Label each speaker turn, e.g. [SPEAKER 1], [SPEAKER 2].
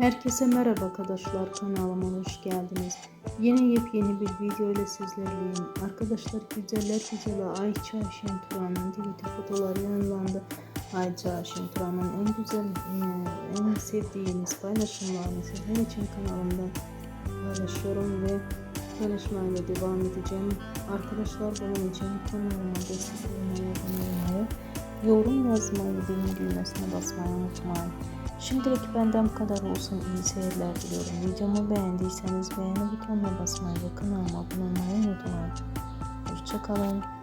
[SPEAKER 1] Herkese merhaba arkadaşlar kanalıma hoş geldiniz. Yine yepyeni bir video ile sizlerleyim. Arkadaşlar güzeller güzeli Ayça Şenturan'ın DVD fotoğrafları yayınlandı. Ayça Şenturan'ın en güzel, e, en sevdiğiniz paylaşımlarını sizler için kanalımda paylaşıyorum ve paylaşmayla devam edeceğim. Arkadaşlar bunun için kanalıma destek olmayı, yorum yazmayı, benim düğmesine basmayı unutmayın. Şimdilik benden bu kadar olsun. İyi seyirler diliyorum. Videomu beğendiyseniz beğeni butonuna basmayı ve kanalıma abone olmayı unutmayın. Hoşçakalın.